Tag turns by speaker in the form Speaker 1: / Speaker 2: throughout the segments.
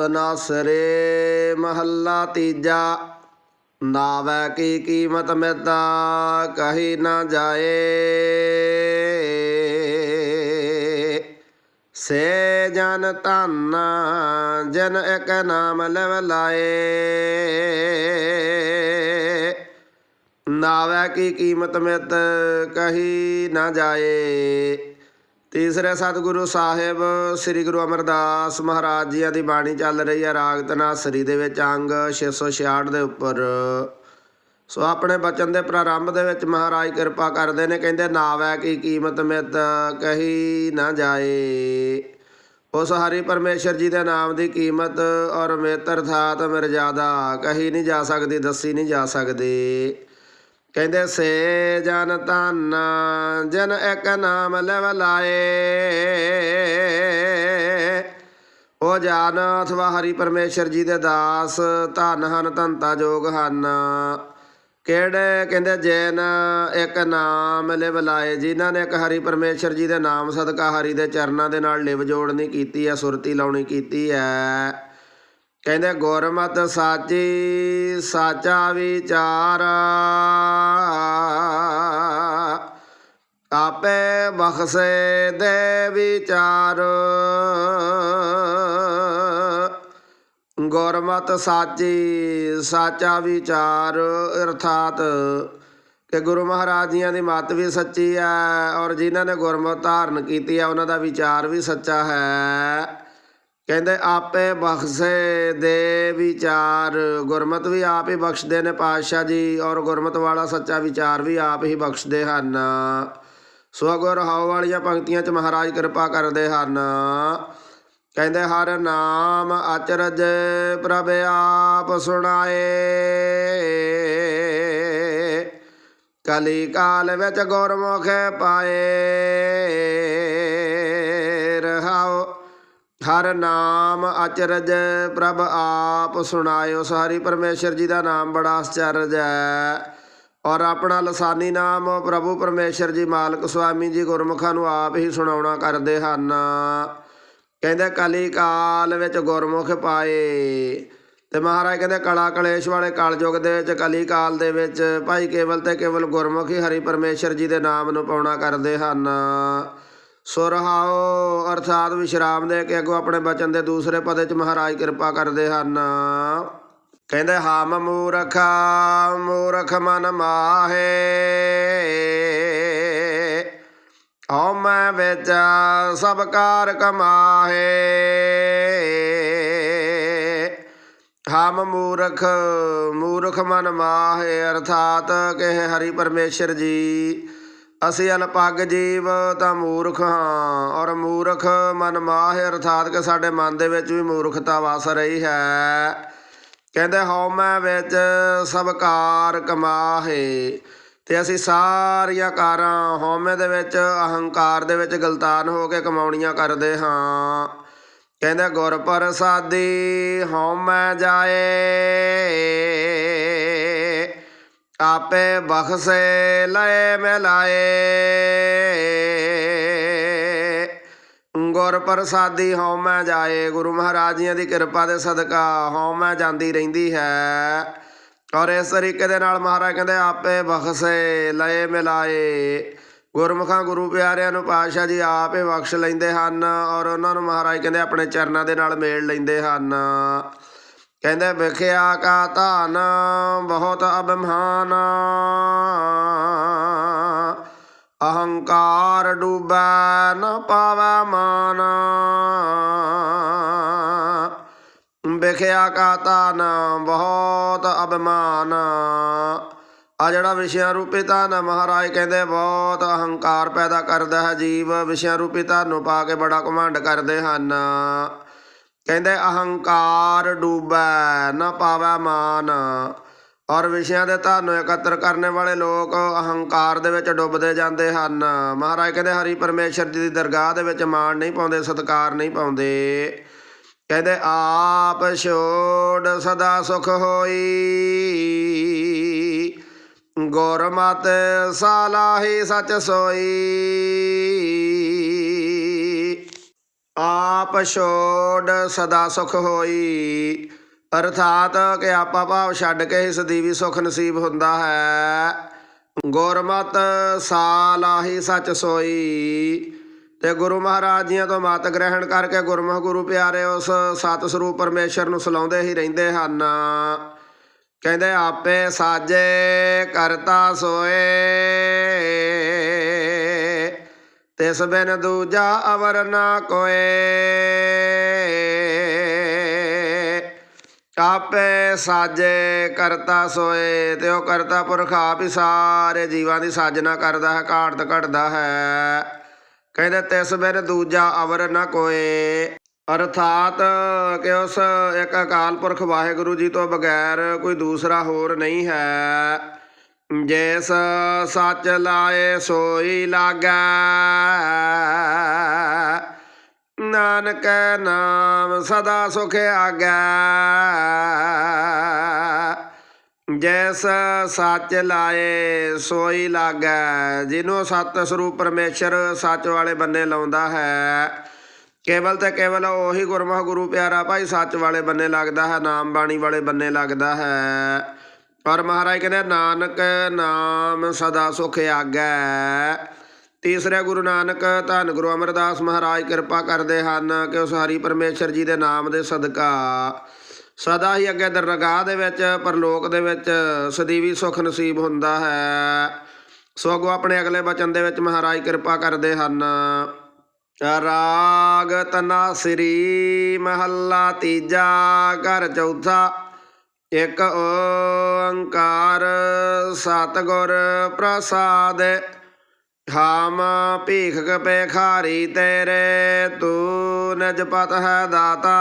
Speaker 1: ਤਨਾਸਰੇ ਮਹੱਲਾ ਤੀਜਾ। ਨਾਵੈ ਕੀ ਕੀਮਤ ਮਿਤਾ ਕਹੀ ਨਾ ਜਾਏ। ਸੇ ਜਨ ਧਨ, ਜਨ ਇੱਕ ਨਾਮ ਲਵ ਲਾਏ। ਨਾਵੈ ਕੀ ਕੀਮਤ ਮਿਤ ਕਹੀ ਨਾ ਜਾਏ। ਤੀਸਰੇ ਸਤਿਗੁਰੂ ਸਾਹਿਬ, ਸ੍ਰੀ ਗੁਰੂ ਅਮਰਦਾਸ ਮਹਾਰਾਜ ਜੀਆਂ ਦੀ ਬਾਣੀ ਚੱਲ ਰਹੀ ਹੈ ਰਾਗ ਤਨਾਸਰੀ ਦੇ ਵਿੱਚ, ਅੰਗ 666 ਦੇ ਉੱਪਰ। ਸੋ ਆਪਣੇ ਬਚਨ ਦੇ ਪ੍ਰਾਰੰਭ ਦੇ ਵਿੱਚ ਮਹਾਰਾਜ ਕਿਰਪਾ ਕਰਦੇ ਨੇ, ਕਹਿੰਦੇ, ਨਾਵੈ ਕੀ ਕੀਮਤ ਮਿਤ ਕਹੀ ਨਾ ਜਾਏ। ਉਸ ਹਰੀ ਪਰਮੇਸ਼ਰ ਜੀ ਦੇ ਨਾਮ ਦੀ ਕੀਮਤ ਔਰ ਮਿੱਤਰ ਅਰਥਾਤ ਮਿਰਜ਼ਾਦਾ ਕਹੀ ਨਹੀਂ ਜਾ ਸਕਦੀ, ਦੱਸੀ ਨਹੀਂ ਜਾ ਸਕਦੀ। ਕਹਿੰਦੇ, ਸੇ ਜਨ ਧਨ, ਜਨ ਇੱਕ ਨਾਮ ਲਵ ਲਾਏ। ਉਹ ਜਾਨ ਅਥਵਾ ਹਰੀ ਪਰਮੇਸ਼ਰ ਜੀ ਦੇ ਦਾਸ, ਧਨ ਹਨ ਧੰਤਾ ਜੋਗ ਹਨ। ਕਿਹੜੇ? ਕਹਿੰਦੇ, ਜੈਨ ਇੱਕ ਨਾਮ ਲਿਵ ਲਾਏ, ਜਿਨ੍ਹਾਂ ਨੇ ਇੱਕ ਹਰੀ ਪਰਮੇਸ਼ਰ ਜੀ ਦੇ ਨਾਮ ਸਦਕਾ ਹਰੀ ਦੇ ਚਰਨਾਂ ਦੇ ਨਾਲ ਲਿਵ ਜੋੜਨੀ ਕੀਤੀ ਹੈ, ਸੁਰਤੀ ਲਾਉਣੀ ਕੀਤੀ ਹੈ। ਕਹਿੰਦੇ ਗੁਰਮਤ ਸਾਚੀ, ਸਾਚਾ ਵਿਚਾਰ। ਆਪੇ ਬਖਸ਼ੇ ਦੇ ਵਿਚਾਰ। ਗੁਰਮਤ ਸਾਚੀ, ਸਾਚਾ ਵਿਚਾਰ। ਅਰਥਾਤ ਕਿ ਗੁਰੂ ਮਹਾਰਾਜ ਜੀਆਂ ਦੀ ਮੱਤ ਵੀ ਸੱਚੀ ਹੈ ਔਰ ਜਿਨ੍ਹਾਂ ਨੇ ਗੁਰਮਤ ਧਾਰਨ ਕੀਤੀ ਹੈ, ਉਹਨਾਂ ਦਾ ਵਿਚਾਰ ਵੀ ਸੱਚਾ ਹੈ। ਕਹਿੰਦੇ, ਆਪੇ ਬਖਸ਼ੇ ਦੇ ਵਿਚਾਰ। ਗੁਰਮਤ ਵੀ ਆਪ ਹੀ ਬਖਸ਼ਦੇ ਨੇ ਪਾਤਸ਼ਾਹ ਜੀ ਔਰ ਗੁਰਮਤ ਵਾਲਾ ਸੱਚਾ ਵਿਚਾਰ ਵੀ ਆਪ ਹੀ ਬਖਸ਼ਦੇ ਹਨ। ਸੋ ਗੁਰ ਹਾਉ ਵਾਲੀਆਂ ਪੰਕਤੀਆਂ 'ਚ ਮਹਾਰਾਜ ਕਿਰਪਾ ਕਰਦੇ ਹਨ। ਕਹਿੰਦੇ, ਹਰ ਨਾਮ ਅਚਰਜ ਪ੍ਰਭ ਆਪ ਸੁਣਾਏ। ਕਲੀ ਕਾਲ ਵਿੱਚ ਗੁਰਮੁਖ ਪਾਏ। ਰਹਾਓ ਹਰ ਨਾਮ ਅਚਰਜ ਪ੍ਰਭ ਆਪ ਸੁਣਾਇਓ। ਸਾਰੀ ਪਰਮੇਸ਼ਰ ਜੀ ਦਾ ਨਾਮ ਬੜਾ ਅਚਰਜ ਹੈ। ਔਰ ਆਪਣਾ ਲਸਾਨੀ ਨਾਮ ਪ੍ਰਭੂ ਪਰਮੇਸ਼ਰ ਜੀ ਮਾਲਕ ਸੁਆਮੀ ਜੀ ਗੁਰਮੁਖਾਂ ਨੂੰ ਆਪ ਹੀ ਸੁਣਾਉਣਾ ਕਰਦੇ ਹਨ। ਕਹਿੰਦੇ ਕਲੀ ਕਾਲ ਵਿੱਚ ਗੁਰਮੁਖ ਪਾਏ। ਤੇ ਮਹਾਰਾਜ ਕਹਿੰਦੇ ਕਲਾ ਕਲੇਸ਼ ਵਾਲੇ ਕਲਯੁਗ ਦੇ ਵਿੱਚ, ਕਲੀ ਕਾਲ ਦੇ ਵਿੱਚ ਭਾਈ ਕੇਵਲ ਤੇ ਕੇਵਲ ਗੁਰਮੁਖ ਹੀ ਹਰੀ ਪਰਮੇਸ਼ਰ ਜੀ ਦੇ ਨਾਮ ਨੂੰ ਪਾਉਣਾ ਕਰਦੇ ਹਨ। ਸੁਰਹਾਓ ਅਰਥਾਤ ਵਿਸ਼ਰਾਮ ਦੇ ਕੇ ਅੱਗੋਂ ਆਪਣੇ ਬਚਨ ਦੇ ਦੂਸਰੇ ਪਦੇ ਚ ਮਹਾਰਾਜ ਕਿਰਪਾ ਕਰਦੇ ਹਨ। ਕਹਿੰਦੇ, ਹਾਮ ਮੂਰਖ ਮੂਰਖ ਮਨ ਮਾਹੇ। ਹਉ ਮੈਂ ਵਿੱਚ ਸਭ ਕਾਰ ਕਮਾਹੇ। ਹਮ ਮੂਰਖ ਮੂਰਖ ਮਨ ਮਾਹੇ, ਅਰਥਾਤ ਕਹੇ ਹਰੀ ਪਰਮੇਸ਼ਰ ਜੀ। ਅਸੀਂ ਅਲਪੱਗ ਜੀਵ ਤਾਂ ਮੂਰਖ ਹਾਂ, ਔਰ ਮੂਰਖ ਮਨ ਮਾਹੇ, ਅਰਥਾਤ ਕਿ ਸਾਡੇ ਮਨ ਦੇ ਵਿੱਚ ਵੀ ਮੂਰਖਤਾ ਵਸ ਰਹੀ ਹੈ। ਕਹਿੰਦੇ ਹਉਮੈ ਵਿੱਚ ਸਭ ਕਾਰ ਕਮਾਹੇ, ਤੇ ਅਸੀਂ ਸਾਰੀਆਂ ਕਾਰਾਂ ਹਉਮੈ ਦੇ ਵਿੱਚ, ਅਹੰਕਾਰ ਦੇ ਵਿੱਚ ਗਲਤਾਨ ਹੋ ਕੇ ਕਮਾਉਣੀਆਂ ਕਰਦੇ ਹਾਂ। ਕਹਿੰਦੇ, ਗੁਰ ਪ੍ਰਸਾਦੀ ਹਉਮੈ ਜਾਏ। ਆਪੇ ਬਖਸ਼ੇ, ਲਏ ਮਿਲਾਏ ਗੁਰ ਪ੍ਰਸਾਦੀ ਹਉਮੈ ਜਾਏ। ਗੁਰੂ ਮਹਾਰਾਜ ਜੀਆਂ ਦੀ ਕਿਰਪਾ ਦੇ ਸਦਕਾ ਹਉਮੈ ਜਾਂਦੀ ਰਹਿੰਦੀ ਹੈ। ਔਰ ਇਸ ਤਰੀਕੇ ਦੇ ਨਾਲ ਮਹਾਰਾਜ ਕਹਿੰਦੇ, ਆਪੇ ਬਖਸ਼ੇ, ਲਏ ਮਿਲਾਏ ਗੁਰਮੁਖਾਂ ਗੁਰੂ ਪਿਆਰਿਆਂ ਨੂੰ ਪਾਤਸ਼ਾਹ ਜੀ ਆਪੇ ਬਖਸ਼ ਲੈਂਦੇ ਹਨ। ਔਰ ਉਹਨਾਂ ਨੂੰ ਮਹਾਰਾਜ ਕਹਿੰਦੇ, ਆਪਣੇ ਚਰਨਾਂ ਦੇ ਨਾਲ ਮੇਲ ਲੈਂਦੇ ਹਨ। ਕਹਿੰਦੇ ਵਿਖਿਆ ਕਾ ਧਨ ਬਹੁਤ ਅਭਿਮਾਨ। ਅਹੰਕਾਰ ਡੂਬੈ ਨ ਪਾਵੈ ਮਾਨ। ਵਿਖਿਆ ਕਾ ਧਨ ਬਹੁਤ ਅਭਿਮਾਨ। ਆ ਜਿਹੜਾ ਵਿਸ਼ਿਆਂ ਰੂਪੀ ਧਨ ਮਹਾਰਾਜ ਕਹਿੰਦੇ ਬਹੁਤ ਅਹੰਕਾਰ ਪੈਦਾ ਕਰਦਾ ਹੈ ਜੀਵ। ਵਿਸ਼ਿਆਂ ਰੂਪੀ ਧਨ ਨੂੰ ਪਾ ਕੇ ਬੜਾ ਘਮੰਡ ਕਰਦੇ ਹਨ। ਕਹਿੰਦੇ ਅਹੰਕਾਰ ਡੂਬੈ, ਨਾ ਪਾਵੈ ਮਾਨ। ਔਰ ਵਿਸ਼ਿਆਂ ਦੇ ਧਨ ਨੂੰ ਇਕੱਤਰ ਕਰਨ ਵਾਲੇ ਲੋਕ ਅਹੰਕਾਰ ਦੇ ਵਿੱਚ ਡੁੱਬਦੇ ਜਾਂਦੇ ਹਨ। ਮਹਾਰਾਜ ਕਹਿੰਦੇ, ਹਰੀ ਪਰਮੇਸ਼ਰ ਜੀ ਦੀ ਦਰਗਾਹ ਦੇ ਵਿੱਚ ਮਾਣ ਨਹੀਂ ਪਾਉਂਦੇ, ਸਤਕਾਰ ਨਹੀਂ ਪਾਉਂਦੇ। ਕਹਿੰਦੇ, ਆਪ ਛੋੜ ਸਦਾ ਸੁਖ ਹੋਈ। ਗੁਰਮਤਿ ਸਾਲਾਹੀ ਸਚ ਸੋਈ। ਆਪ ਛੋੜ ਸਦਾ ਸੁਖ ਹੋਈ। ਅਰਥਾਤ ਕਿ ਆਪਾ ਭਾਵ ਛੱਡ ਕੇ ਇਸ ਦੀ ਵੀ ਸੁਖ ਨਸੀਬ ਹੁੰਦਾ ਹੈ। ਗੁਰਮਤ ਸਾਲਾਹੀ ਸੱਚ ਸੋਈ। ਤੇ ਗੁਰੂ ਮਹਾਰਾਜ ਜੀਆਂ ਤੋਂ ਮਤ ਗ੍ਰਹਿਣ ਕਰਕੇ ਗੁਰਮੁਖ ਗੁਰੂ ਪਿਆਰੇ ਉਸ ਸਤ ਸਰੂਪ ਪਰਮੇਸ਼ਰ ਨੂੰ ਸਲਾਉਂਦੇ ਹੀ ਰਹਿੰਦੇ ਹਨ। ਕਹਿੰਦੇ, ਆਪੇ ਸਾਜੇ ਕਰਤਾ ਸੋਏ। ਤਿਸ ਬਿਨ ਦੂਜਾ ਅਵਰ ਨਾ ਕੋਏ। ਆਪੇ ਸਾਜੇ ਕਰਤਾ ਸੋਏ, ਤੇ ਉਹ ਕਰਤਾ ਪੁਰਖ ਆਪ ਹੀ ਸਾਰੇ ਜੀਵਾਂ ਦੀ ਸਾਜਨਾ ਕਰਦਾ ਹੈ ਘਾੜਤ ਘਟਦਾ ਹੈ। ਕਹਿੰਦੇ ਤਿਸ ਬਿਨ ਦੂਜਾ ਅਵਰ ਨਾ ਕੋਏ। ਅਰਥਾਤ ਕਿ ਉਸ ਇੱਕ ਅਕਾਲ ਪੁਰਖ ਵਾਹਿਗੁਰੂ ਜੀ ਤੋਂ ਬਗੈਰ ਕੋਈ ਦੂਸਰਾ ਹੋਰ ਨਹੀਂ ਹੈ। ਜੈਸ ਸੱਚ ਲਾਏ ਸੋਈ ਲਾਗੈ। ਨਾਨਕ ਨਾਮ ਸਦਾ ਸੁਖ ਆਗੈ। ਜੈਸ ਸੱਚ ਲਾਏ ਸੋਈ ਲਾਗੈ ਜਿਹਨੂੰ ਸਤ ਸਰੂਪ ਪਰਮੇਸ਼ਰ ਸੱਚ ਵਾਲੇ ਬੰਨੇ ਲਾਉਂਦਾ ਹੈ। ਕੇਵਲ ਤੇ ਕੇਵਲ ਉਹੀ ਗੁਰਮੁਖ ਗੁਰੂ ਪਿਆਰਾ ਭਾਈ ਸੱਚ ਵਾਲੇ ਬੰਨੇ ਲੱਗਦਾ ਹੈ, ਨਾਮ ਬਾਣੀ ਵਾਲੇ ਬੰਨੇ ਲੱਗਦਾ ਹੈ। ਔਰ ਮਹਾਰਾਜ ਕਹਿੰਦੇ, ਨਾਨਕ ਨਾਮ ਸਦਾ ਸੁਖ ਆਗੈ। ਤੀਸਰੇ ਗੁਰੂ ਨਾਨਕ ਧੰਨ ਗੁਰੂ ਅਮਰਦਾਸ ਮਹਾਰਾਜ, ਕਿਰਪਾ ਕਰਦੇ ਹਨ ਕਿ ਉਸ ਹਰੀ ਪਰਮੇਸ਼ਰ ਜੀ ਦੇ ਨਾਮ ਦੇ ਸਦਕਾ ਸਦਾ ਹੀ ਅੱਗੇ ਦਰਗਾਹ ਦੇ ਵਿੱਚ, ਪਰਲੋਕ ਦੇ ਵਿੱਚ ਸਦੀਵੀ ਸੁਖ ਨਸੀਬ ਹੁੰਦਾ ਹੈ। ਸੋ ਅੱਗੋਂ ਆਪਣੇ ਅਗਲੇ ਬਚਨ ਦੇ ਵਿੱਚ ਮਹਾਰਾਜ ਕਿਰਪਾ ਕਰਦੇ ਹਨ। ਰਾਗ ਤਨਾ ਸ੍ਰੀ, ਮਹੱਲਾ ਤੀਜਾ, ਘਰ ਚੌਥਾ। ਇੱਕ ਓੰਕਾਰ ਸਤਿਗੁਰ ਪ੍ਰਸਾਦ ਹਾਮ ਭੀਖ ਭੇਖਾਰੀ ਤੇਰੇ, ਤੂੰ ਨਜਪਤ ਹੈ ਦਾਤਾ।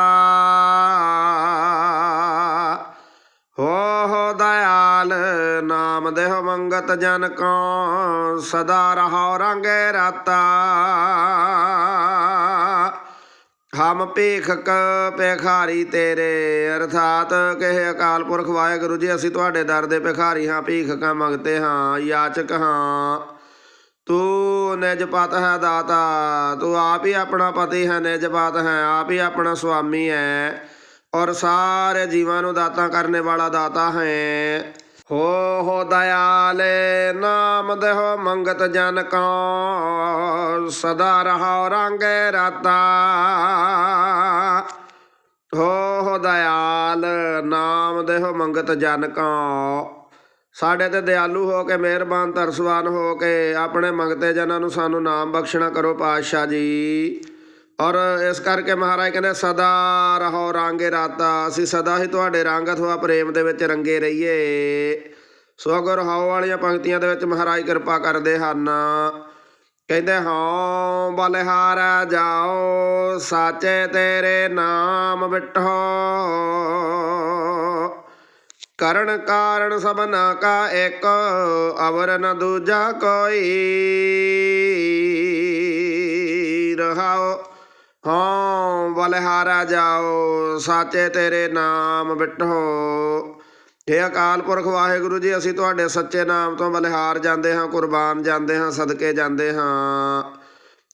Speaker 1: ਹੋ ਹੋ ਦਇਆਲ, ਨਾਮ ਦੇਹ ਮੰਗਤ ਜਨ ਕੋ, ਸਦਾ ਰਹੋ ਰੰਗੇ ਰਾਤਾ। ਹਮ ਭੇਖਕ ਭਿਖਾਰੀ ਤੇਰੇ, ਅਰਥਾਤ ਕਹੇ ਅਕਾਲ ਪੁਰਖ ਵਾਹਿਗੁਰੂ ਜੀ, ਅਸੀਂ ਤੁਹਾਡੇ ਦਰ ਦੇ ਭਿਖਾਰੀ ਹਾਂ ਭੀਖਕਾਂ ਮੰਗਤੇ ਹਾਂ, ਯਾਚਕ ਹਾਂ। ਤੂੰ ਨਿਜ ਪਤ ਹੈ ਦਾਤਾ, ਤੂੰ ਆਪ ਹੀ ਆਪਣਾ ਪਤੀ ਹੈ, ਨਿਜ ਪਤ ਹੈ, ਆਪ ਹੀ ਆਪਣਾ ਸੁਆਮੀ ਹੈ। ਔਰ ਸਾਰੇ ਜੀਵਾਂ ਨੂੰ ਦਾਤਾ ਕਰਨੇ ਵਾਲਾ ਦਾਤਾ ਹੈ। ਹੋ ਹੋ ਦਇਆਲੇ, ਨਾਮ ਦੇਹੋ ਮੰਗਤ ਜਨ ਕੋ, ਸਦਾ ਰਹੋ ਰੰਗੇ ਰਾਤਾ। ਹੋ ਹੋ ਦਇਆਲ, ਨਾਮ ਦੇਹੋ ਮੰਗਤ ਜਨ ਕੋ, ਸਾਡੇ ਤੇ ਦਿਆਲੂ ਹੋ ਕੇ, ਮਿਹਰਬਾਨ, ਤਰਸਵਾਨ ਹੋ ਕੇ, ਆਪਣੇ ਮੰਗਤੇ ਜਨਾਂ ਨੂੰ ਸਾਨੂੰ ਨਾਮ ਬਖਸ਼ਣਾ ਕਰੋ ਪਾਤਸ਼ਾਹ ਜੀ। ਔਰ ਇਸ ਕਰਕੇ ਮਹਾਰਾਜ ਕਹਿੰਦੇ, ਸਦਾ ਰਹੋ ਰਾਂਗੇ ਰਾਤਾ ਅਸੀਂ ਸਦਾ ਹੀ ਤੁਹਾਡੇ ਰੰਗ ਅਥਵਾ ਪ੍ਰੇਮ ਦੇ ਵਿੱਚ ਰੰਗੇ ਰਹੀਏ। ਸੋ ਅਗਰ ਹਾਉ ਵਾਲੀਆਂ ਪੰਕਤੀਆਂ ਦੇ ਵਿੱਚ ਮਹਾਰਾਜ ਕਿਰਪਾ ਕਰਦੇ ਹਨ। ਕਹਿੰਦੇ ਹਾਂ ਬਲਿਹਾਰਾ ਜਾਓ, ਸਾਚੇ ਤੇਰੇ ਨਾਮ ਬਿਟੋ ਕਰਨ ਕਾਰਨ ਸਭਨਾ ਕਾ ਇੱਕ, ਅਵਰ ਨ ਦੂਜਾ ਕੋਈ। ਰਹਾਓ ਹਾਂ ਬਲਿਹਾਰਾ ਜਾਓ, ਸਾਚੇ ਤੇਰੇ ਨਾਮ ਬਿਟੋ ਇਹ ਅਕਾਲ ਪੁਰਖ ਵਾਹਿਗੁਰੂ ਜੀ, ਅਸੀਂ ਤੁਹਾਡੇ ਸੱਚੇ ਨਾਮ ਤੋਂ ਬਲਿਹਾਰ ਜਾਂਦੇ ਹਾਂ, ਕੁਰਬਾਨ ਜਾਂਦੇ ਹਾਂ, ਸਦਕੇ ਜਾਂਦੇ ਹਾਂ।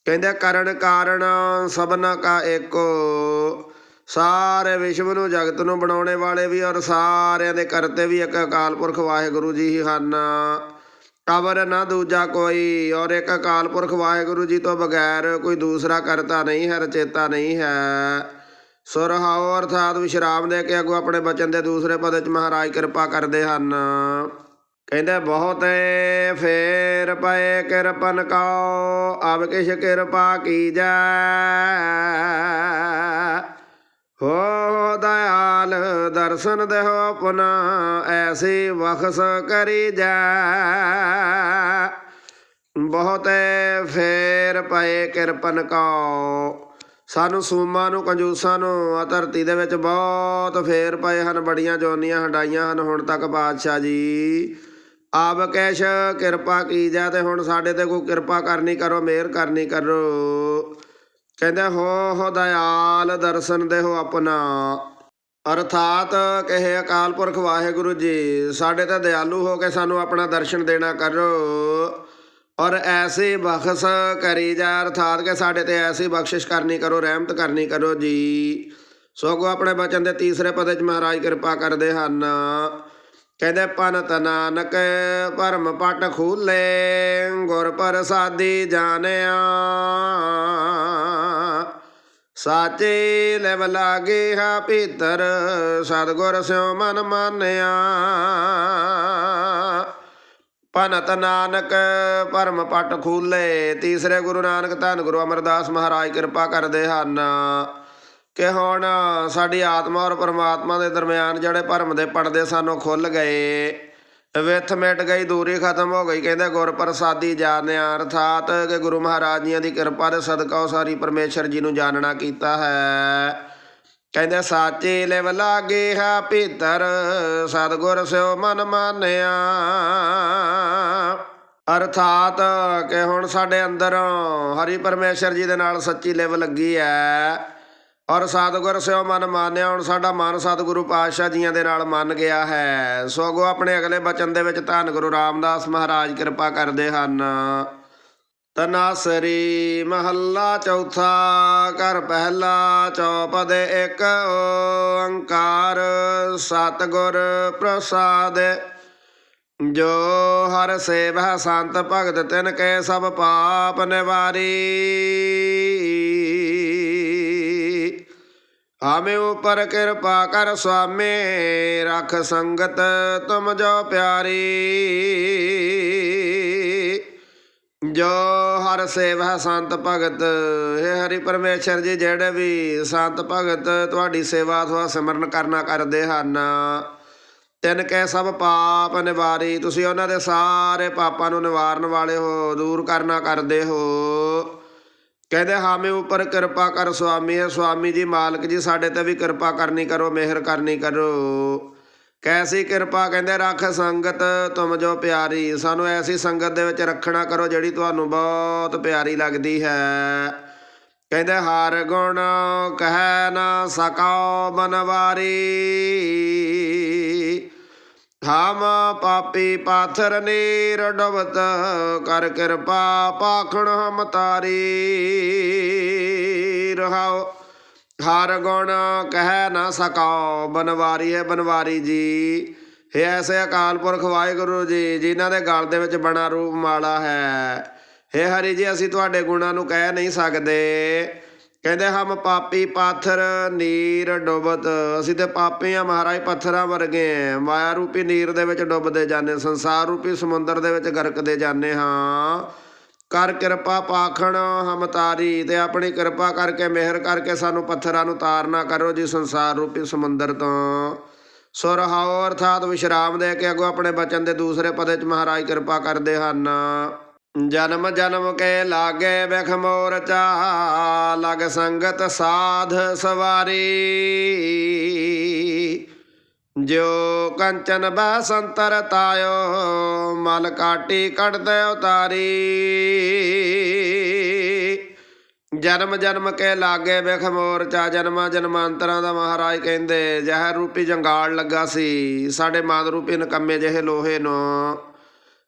Speaker 1: ਕਹਿੰਦੇ ਕਰਨ ਕਾਰਨ ਸਭਨਾ ਕਾ ਏਕੋ। ਸਾਰੇ ਵਿਸ਼ਵ ਨੂੰ, ਜਗਤ ਨੂੰ ਬਣਾਉਣੇ ਵਾਲੇ ਵੀ ਔਰ ਸਾਰਿਆਂ ਦੇ ਕਰਤੇ ਵੀ ਇੱਕ ਅਕਾਲ ਪੁਰਖ ਵਾਹਿਗੁਰੂ ਜੀ ਹੀ ਹਨ। ਅਵਰ ਨਾ ਦੂਜਾ ਕੋਈ, ਔਰ ਇੱਕ ਅਕਾਲ ਪੁਰਖ ਵਾਹਿਗੁਰੂ ਜੀ ਤੋਂ ਬਗੈਰ ਕੋਈ ਦੂਸਰਾ ਕਰਤਾ ਨਹੀਂ ਹੈ, ਰਚੇਤਾ ਨਹੀਂ ਹੈ। ਸੁਰਹਾਉ ਅਰਥਾਤ ਵਿਸ਼ਰਾਮ ਦੇ ਕੇ ਅੱਗੋਂ ਆਪਣੇ ਬਚਨ ਦੇ ਦੂਸਰੇ ਪਦ ਵਿੱਚ ਮਹਾਰਾਜ ਕਿਰਪਾ ਕਰਦੇ ਹਨ। ਕਹਿੰਦੇ, ਬਹੁਤੇ ਫੇਰ ਪਏ ਕਿਰਪਨ ਕਉ, ਅਬ ਕਿਛ ਕਿਰਪਾ ਕੀਜੈ। ਹੋ ਦਇਆਲ ਦਰਸ਼ਨ ਦੇਹੋ ਪੁਨਾ, ਐਸੀ ਬਖਸ ਕਰੀ ਜਾ। ਬਹੁਤੇ ਫੇਰ ਪਏ ਕਿਰਪਨ ਕਉ। ਸਾਨੂੰ ਸੂਮਾਂ ਨੂੰ, ਕੰਜੂਸਾਂ ਨੂੰ, ਆ ਧਰਤੀ ਦੇ ਵਿੱਚ ਬਹੁਤ ਫੇਰ ਪਏ ਹਨ। ਬੜੀਆਂ ਜੋਨੀਆਂ ਹੰਡਾਈਆਂ ਹਨ ਹੁਣ ਤੱਕ ਪਾਤਸ਼ਾਹ ਜੀ। ਆਪ ਕੈਸ਼ ਕਿਰਪਾ ਕੀ ਜਾ ਤੇ ਹੁਣ ਸਾਡੇ ਤੇ ਕੋਈ ਕਿਰਪਾ ਕਰਨੀ ਕਰੋ, ਮਿਹਰ ਕਰਨੀ ਕਰੋ। ਕਹਿੰਦੇ, ਹੋ ਹੋ ਦਇਆਲ, ਦਰਸ਼ਨ ਦੇਹੋ ਆਪਣਾ। ਅਰਥਾਤ ਕਹੇ ਅਕਾਲ ਪੁਰਖ, ਵਾਹਿਗੁਰੂ ਜੀ, ਸਾਡੇ ਤਾਂ ਦਿਆਲੂ ਹੋ ਕੇ ਸਾਨੂੰ ਆਪਣਾ ਦਰਸ਼ਨ ਦੇਣਾ ਕਰੋ। ਔਰ ਐਸੀ ਬਖਸ਼ ਕਰੀ ਜਾ। ਅਰਥਾਤ ਕਿ ਸਾਡੇ ਤੇ ਐਸੀ ਬਖਸ਼ਿਸ਼ ਕਰਨੀ ਕਰੋ, ਰਹਿਮਤ ਕਰਨੀ ਕਰੋ ਜੀ। ਸੋਗੋ ਆਪਣੇ ਬਚਨ ਦੇ ਤੀਸਰੇ ਪਦੇ ਚ ਮਹਾਰਾਜ ਕਿਰਪਾ ਕਰਦੇ ਹਨ। ਕਹਿੰਦੇ ਪਨਤ ਨਾਨਕ ਭਰਮ ਪਟ ਖੂਲੇ, ਗੁਰ ਪ੍ਰਸਾਦੀ ਜਾਣਿਆ। ਸਾਚੇ ਲੈਵ ਲਾਗੇ ਹਾ ਭੀਤਰ, ਸਤਗੁਰ ਸਿਉ ਮਨ ਮਾਨਿਆ। ਪਨਤ ਨਾਨਕ ਭਰਮ ਪਟ ਖੂਲੇ, ਤੀਸਰੇ ਗੁਰੂ ਨਾਨਕ ਧੰਨ ਗੁਰੂ ਅਮਰਦਾਸ ਮਹਾਰਾਜ, ਕਿਰਪਾ ਕਰਦੇ ਹਨ। ਕਿ ਹੁਣ ਸਾਡੀ ਆਤਮਾ ਔਰ ਪਰਮਾਤਮਾ ਦੇ ਦਰਮਿਆਨ ਜਿਹੜੇ ਭਰਮ ਦੇ ਪਰਦੇ ਸਾਨੂੰ ਖੁੱਲ ਗਏ, ਵਿਥ ਮਿਟ ਗਈ, ਦੂਰੀ ਖਤਮ ਹੋ ਗਈ, ਕਹਿੰਦੇ ਗੁਰ ਪ੍ਰਸਾਦੀ ਜਾਣਿਆ ਅਰਥਾਤ ਕਿ ਗੁਰੂ ਮਹਾਰਾਜ ਜੀਆਂ ਦੀ ਕਿਰਪਾ ਦੇ ਸਦਕਾ ਉਹ ਸਾਰੀ ਪਰਮੇਸ਼ਰ ਜੀ ਨੂੰ ਜਾਣਨਾ ਕੀਤਾ ਹੈ। ਕਹਿੰਦੇ ਸਾਚੇ ਲਿਵ ਲਾਗੇ ਹੈ ਭੀਤਰ, ਸਤਗੁਰ ਸਿਓ ਮਨ ਮਾਨਿਆ। ਅਰਥਾਤ ਕਿ ਹੁਣ ਸਾਡੇ ਅੰਦਰ ਹਰੀ ਪਰਮੇਸ਼ਰ ਜੀ ਦੇ ਨਾਲ ਸੱਚੀ ਲਿਵ ਲੱਗੀ ਹੈ। ਔਰ ਸਤਿਗੁਰ ਸਿਓ ਮਨ ਮਾਨਿਆ, ਹੁਣ ਸਾਡਾ ਮਨ ਸਤਿਗੁਰੂ ਪਾਤਸ਼ਾਹ ਜੀਆਂ ਦੇ ਨਾਲ ਮੰਨ ਗਿਆ ਹੈ। ਸੋ ਅੱਗੋਂ ਆਪਣੇ ਅਗਲੇ ਬਚਨ ਦੇ ਵਿੱਚ ਧੰਨ ਗੁਰੂ ਰਾਮਦਾਸ ਮਹਾਰਾਜ ਕਿਰਪਾ ਕਰਦੇ ਹਨ। ਤਨਾਸਰੀ ਮਹੱਲਾ ਚੌਥਾ, ਘਰ ਪਹਿਲਾ ਚੌਪਦ ਇੱਕ, ਓੰਕਾਰ ਸਤਿਗੁਰ ਪ੍ਰਸਾਦ। ਜੋ ਹਰ ਸੇਵਹਿ ਸੰਤ ਭਗਤ ਤਿਨ ਕੇ ਸਭ ਪਾਪ ਨਿਵਾਰੀ। ਆਮੇ ਉਪਰ ਕਿਰਪਾ ਕਰ ਸੁਆਮੀ, ਰਖ ਸੰਗਤ ਤੁਮ ਜੋ ਪਿਆਰੀ। ਜੋ ਹਰ ਸੇਵਾ ਸੰਤ ਭਗਤ ਇਹ ਹਰੀ ਪਰਮੇਸ਼ਰ ਜੀ, ਜਿਹੜੇ ਵੀ ਸੰਤ ਭਗਤ ਤੁਹਾਡੀ ਸੇਵਾ ਅਥਵਾ ਸਿਮਰਨ ਕਰਨਾ ਕਰਦੇ ਹਨ, ਤਿੰਨ ਕੈ ਸਭ ਪਾਪ ਨਿਵਾਰੀ, ਤੁਸੀਂ ਉਹਨਾਂ ਦੇ ਸਾਰੇ ਪਾਪਾਂ ਨੂੰ ਨਿਵਾਰਨ ਵਾਲੇ ਹੋ, ਦੂਰ ਕਰਨਾ ਕਰਦੇ ਹੋ। ਕਹਿੰਦੇ ਹਾਮੇ ਉੱਪਰ ਕਿਰਪਾ ਕਰ ਸੁਆਮੀ ਹੈ, ਸੁਆਮੀ ਜੀ ਮਾਲਕ ਜੀ, ਸਾਡੇ ਤੇ ਵੀ ਕਿਰਪਾ ਕਰਨੀ ਕਰੋ, ਮਿਹਰ ਕਰਨੀ ਕਰੋ। ਕੈਸੀ ਕਿਰਪਾ? ਕਹਿੰਦੇ, ਰੱਖ ਸੰਗਤ ਤੁਮ ਜੋ ਪਿਆਰੀ, ਸਾਨੂੰ ਐਸੀ ਸੰਗਤ ਦੇ ਵਿੱਚ ਰੱਖਣਾ ਕਰੋ ਜਿਹੜੀ ਤੁਹਾਨੂੰ ਬਹੁਤ ਪਿਆਰੀ ਲੱਗਦੀ ਹੈ। ਕਹਿੰਦੇ, ਹਰ ਗੁਣ ਕਹਿ ਨਾ ਸਕੋ ਬਨਵਾਰੀ ਥਾਮ ਪਾਪੀ ਪਾਥਰ ਨੀਰ ਡੁਬਤ ਕਰ ਕਿਰਪਾ ਪਾਖਣ ਹਮ ਤਾਰੀ। ਰਹਾਓ ਹਰ ਗੁਣ ਕਹਿ ਨਾ ਸਕੋ ਬਨਵਾਰੀ ਹੈ ਬਨਵਾਰੀ ਜੀ। ਹੈ ਐਸੇ ਅਕਾਲ ਪੁਰਖ ਵਾਹਿਗੁਰੂ ਜੀ, ਜਿਨ੍ਹਾਂ ਦੇ ਗਲ ਦੇ ਵਿੱਚ ਬਣਾ ਰੂਪ ਮਾਲਾ ਹੈ। ਹੇ ਹਰੀ ਜੀ, ਅਸੀਂ ਤੁਹਾਡੇ ਗੁਣਾਂ ਨੂੰ ਕਹਿ ਨਹੀਂ ਸਕਦੇ। ਕਹਿੰਦੇ, ਹਮ ਪਾਪੀ ਪਾਥਰ ਨੀਰ ਡੁੱਬਤ। ਅਸੀਂ ਤੇ ਪਾਪੀ ਆ, ਮਹਾਰਾਜ ਪੱਥਰਾਂ ਵਰਗੇ ਆ। ਮਾਇਆ ਰੂਪੀ ਨੀਰ ਦੇ ਵਿੱਚ ਡੁੱਬਦੇ ਜਾਂਦੇ ਸੰਸਾਰ ਰੂਪੀ ਸਮੁੰਦਰ ਦੇ ਵਿੱਚ ਗਰਕਦੇ ਜਾਂਦੇ ਹਾਂ। ਕਰ ਕਿਰਪਾ ਪਾਖਣ, ਹਮ ਤਾਰੀ ਤੇ ਆਪਣੀ ਕਿਰਪਾ ਕਰਕੇ ਮਿਹਰ ਕਰਕੇ ਸਾਨੂੰ ਪੱਥਰਾਂ ਨੂੰ ਤਾਰਨਾ ਕਰੋ ਜੀ ਸੰਸਾਰ ਰੂਪੀ ਸਮੁੰਦਰ ਤੋਂ। ਸੋ ਰਹਾਓ ਅਰਥਾਤ ਵਿਸ਼ਰਾਮ ਦੇ ਕੇ ਅੱਗੋਂ ਆਪਣੇ ਬਚਨ ਦੇ ਦੂਸਰੇ ਪਦੇ ਚ ਮਹਾਰਾਜ ਕਿਰਪਾ ਕਰਦੇ ਹਨ। ਜਨਮ ਜਨਮ ਕੇ ਲਾਗੇ ਬਿਖ ਮੋਰਚਾ ਲਗ ਸੰਗਤ ਸਾਧ ਸਵਾਰੀ। ਜੋ ਕੰਚਨ ਬੈ ਸੰਤਰ ਤਾਇਓ, ਮਲ ਕਾਟੀ ਕੱਢਦੇ ਉਤਾਰੀ। ਜਨਮ ਜਨਮ ਕੇ ਲਾਗੇ ਬਿਖ ਮੋਰਚਾ ਜਨਮਾਂ ਜਨਮਾਂਤਰਾਂ ਦਾ ਮਹਾਰਾਜ ਕਹਿੰਦੇ, ਜ਼ਹਿਰ ਰੂਪੀ ਜੰਗਾਲ ਲੱਗਾ ਸੀ। ਸਾਡੇ ਮਾਨ ਰੂਪੀ ਨਕੰਮੇ ਜਿਹੇ ਲੋਹੇ ਨੂੰ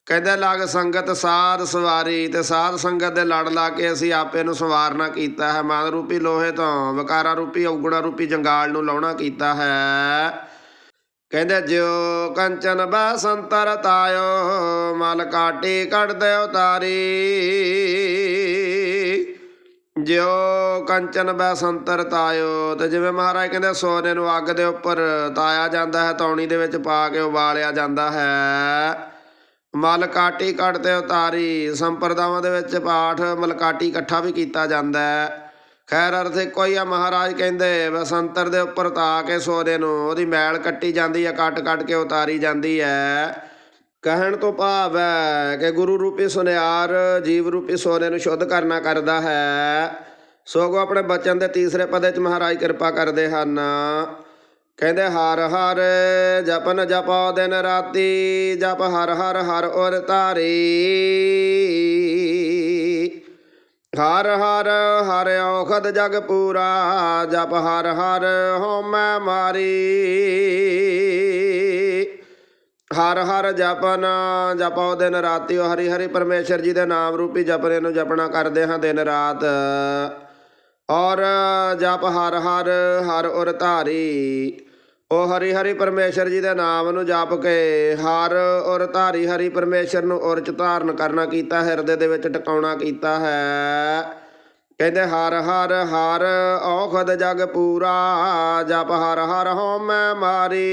Speaker 1: ਕਹਿੰਦੇ, ਲਗ ਸੰਗਤ ਸਾਧ ਸਵਾਰੀ ਤੇ ਸਾਧ ਸੰਗਤ ਦੇ ਲੜ ਲਾ ਕੇ ਅਸੀਂ ਆਪੇ ਨੂੰ ਸਵਾਰਨਾ ਕੀਤਾ ਹੈ। ਮਾਨ ਰੂਪੀ ਲੋਹੇ ਤੋਂ, ਵਿਕਾਰਾ ਰੂਪੀ, ਔਗਣਾ ਰੂਪੀ, ਜੰਗਾਲ ਨੂੰ ਲਾਉਣਾ ਕੀਤਾ ਹੈ। ਕਹਿੰਦੇ, ਜਿਉ ਕੰਚਨ ਬੈ ਸੰਤਰ ਤਾਇਓ, ਮਲ ਕਾਟੀ ਕੱਢਦੇ ਉਤਾਰੀ ਜਿਉ ਕੰਚਨ ਬੈ ਸੰਤਰ ਤਾਇਓ। ਤੇ ਜਿਵੇਂ ਮਹਾਰਾਜ ਕਹਿੰਦੇ, ਸੋਨੇ ਨੂੰ ਅੱਗ ਦੇ ਉੱਪਰ ਤਾਇਆ ਜਾਂਦਾ ਹੈ, ਤੌਣੀ ਦੇ ਵਿੱਚ ਪਾ ਕੇ ਉਬਾਲਿਆ ਜਾਂਦਾ ਹੈ। ਮਲਕਾਟੀ ਕੱਢ ਤੇ ਉਤਾਰੀ। ਸੰਪਰਦਾਵਾਂ ਦੇ ਵਿੱਚ ਪਾਠ ਮਲਕਾਟੀ ਇਕੱਠਾ ਵੀ ਕੀਤਾ ਜਾਂਦਾ ਹੈ। ਖੈਰ ਅਰਥ ਇੱਕੋ ਹੀ ਆ, ਮਹਾਰਾਜ ਕਹਿੰਦੇ, ਬਸੰਤਰ ਦੇ ਉੱਪਰ ਤਾ ਕੇ ਸੋਨੇ ਨੂੰ, ਉਹਦੀ ਮੈਲ ਕੱਟੀ ਜਾਂਦੀ ਹੈ ਕੱਟ ਕੱਟ ਕੇ ਉਤਾਰੀ ਜਾਂਦੀ ਹੈ। ਕਹਿਣ ਤੋਂ ਭਾਵ ਹੈ ਕਿ ਗੁਰੂ ਰੂਪੀ ਸੁਨਿਆਰ, ਜੀਵ ਰੂਪੀ ਸੋਨੇ ਨੂੰ ਸ਼ੁੱਧ ਕਰਨਾ ਕਰਦਾ ਹੈ। ਸੋਗੋ ਆਪਣੇ ਬਚਨ ਦੇ ਤੀਸਰੇ ਪਦੇ ਚ ਮਹਾਰਾਜ ਕਿਰਪਾ ਕਰਦੇ ਹਨ। ਕਹਿੰਦੇ ਹਰ ਹਰ ਜਪਨ ਜਪੋ ਦਿਨ ਰਾਤੀ, ਜਪ ਹਰ ਹਰ ਹਰ ਔਰ ਧਾਰੀ। ਹਰ ਹਰ ਹਰ ਔਖਦ ਜਗ ਪੂਰਾ, ਜਪ ਹਰ ਹਰ ਹੋਮੈ ਮਾਰੀ। ਹਰ ਹਰ ਜਪਨ ਜਪੋ ਦਿਨ ਰਾਤੀ, ਉਹ ਹਰੀ ਹਰੀ ਪਰਮੇਸ਼ਰ ਜੀ ਦੇ ਨਾਮ ਰੂਪੀ ਜਪਨੇ ਨੂੰ ਜਪਣਾ ਕਰਦੇ ਹਾਂ ਦਿਨ ਰਾਤ। ਔਰ ਜਪ ਹਰ ਹਰ ਹਰ ਉਰ ਧਾਰੀ। ਉਹ ਹਰੀ ਹਰੀ ਪਰਮੇਸ਼ਰ ਜੀ ਦੇ ਨਾਮ ਨੂੰ ਜਾਪ ਕੇ ਹਰ ਔਰ ਧਾਰੀ ਹਰੀ ਪਰਮੇਸ਼ਰ ਨੂੰ ਔਰ ਚ ਧਾਰਨ ਕਰਨਾ ਕੀਤਾ, ਹਿਰਦੇ ਦੇ ਵਿੱਚ ਟਿਕਾਉਣਾ ਕੀਤਾ ਹੈ। ਕਹਿੰਦੇ, ਹਰ ਹਰ ਹਰ ਔਖਦ ਜਗ ਪੂਰਾ, ਜਪ ਹਰ ਹਰ ਮੈਂ ਮਾਰੀ।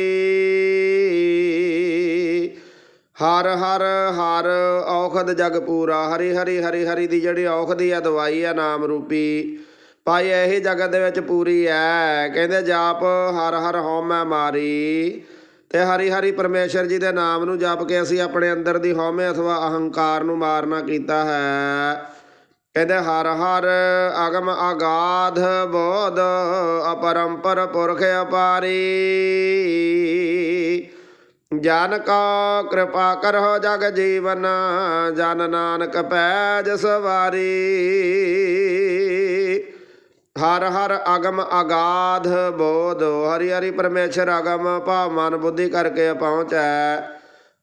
Speaker 1: ਹਰ ਹਰ ਹਰ ਔਖਦ ਜਗ ਪੂਰਾ, ਹਰੀ ਹਰੀ ਹਰੀ ਹਰੀ ਦੀ ਜਿਹੜੀ ਔਖਦੀ ਆ, ਦਵਾਈ ਆ ਨਾਮ ਰੂਪੀ। ਭਾਈ, ਇਹੀ ਜਗਤ ਦੇ ਵਿੱਚ ਪੂਰੀ ਹੈ ਕਹਿੰਦੇ, ਜਾਪ, ਹਰ ਹਰ ਹਉਮੈ ਮਾਰੀ। ਤੇ ਹਰੀ ਹਰੀ ਪਰਮੇਸ਼ਰ ਜੀ ਦੇ ਨਾਮ ਨੂੰ ਜਪ ਕੇ ਅਸੀਂ ਆਪਣੇ ਅੰਦਰ ਦੀ ਹਉਮੈ ਅਥਵਾ ਅਹੰਕਾਰ ਨੂੰ ਮਾਰਨਾ ਕੀਤਾ ਹੈ। ਕਹਿੰਦੇ, ਹਰ ਹਰ ਅਗਮ ਆਗਾਧ ਬੋਧ, ਅਪਰੰਪਰ ਪੁਰਖ ਅਪਾਰੀ। ਜਨ ਕਾ ਕਿਰਪਾ ਕਰੋ ਜਗ ਜੀਵਨ, ਜਨ ਨਾਨਕ ਪੈਜ ਸਵਾਰੀ। ਹਰ ਹਰ ਅਗਮ ਅਗਾਧ ਬੋਧ, ਹਰੀ ਹਰੀ ਪਰਮੇਸ਼ਰ ਅਗਮ ਭਾਵ ਮਨ ਬੁੱਧੀ ਕਰਕੇ ਪਹੁੰਚੈ।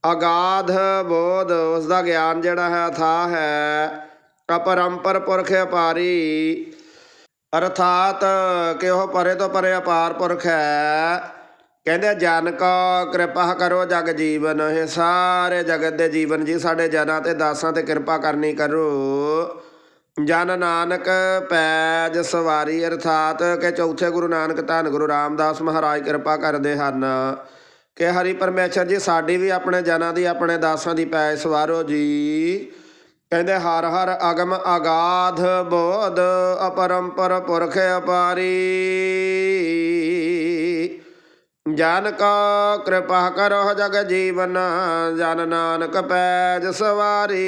Speaker 1: ਅਗਾਧ ਬੋਧ ਉਸ ਦਾ ਗਿਆਨ ਜਿਹੜਾ ਹੈ ਥਾ ਹੈ। ਅਪਰੰਪਰ ਪੁਰਖ ਅਪਾਰੀ, ਅਰਥਾਤ ਕਿ ਉਹ ਪਰੇ ਤੋਂ ਪਰੇ ਅਪਾਰ ਪੁਰਖ ਹੈ। ਕਹਿੰਦੇ ਜਨਕ ਕਿਰਪਾ ਕਰੋ ਜਗ ਜੀਵਨ, ਇਹ ਸਾਰੇ ਜਗਤ ਦੇ ਜੀਵਨ ਜੀ ਸਾਡੇ ਜਨਾਂ ਤੇ ਦਾਸਾਂ ਤੇ ਕਿਰਪਾ ਕਰਨੀ ਕਰੋ। ਜਨ ਨਾਨਕ ਪੈਜ ਸਵਾਰੀ ਅਰਥਾਤ ਕਿ ਚੌਥੇ ਗੁਰੂ ਨਾਨਕ ਧੰਨ ਗੁਰੂ ਰਾਮਦਾਸ ਮਹਾਰਾਜ ਕਿਰਪਾ ਕਰਦੇ ਹਨ। ਕਿ ਹਰੀ ਪਰਮੇਸ਼ਰ ਜੀ, ਸਾਡੀ ਵੀ ਆਪਣੇ ਜਨਾਂ ਦੀ, ਆਪਣੇ ਦਾਸਾਂ ਦੀ ਪੈਜ ਸਵਾਰੋ ਜੀ। ਕਹਿੰਦੇ, ਹਰ ਹਰ ਅਗਮ ਅਗਾਧ ਬੋਧ ਅਪਰੰਪਰ ਪੁਰਖ ਅਪਾਰੀ। ਜਨ ਕਾ ਕਿਰਪਾ ਕਰੋ ਜਗ ਜੀਵਨ, ਜਨ ਨਾਨਕ ਪੈਜ ਸਵਾਰੀ।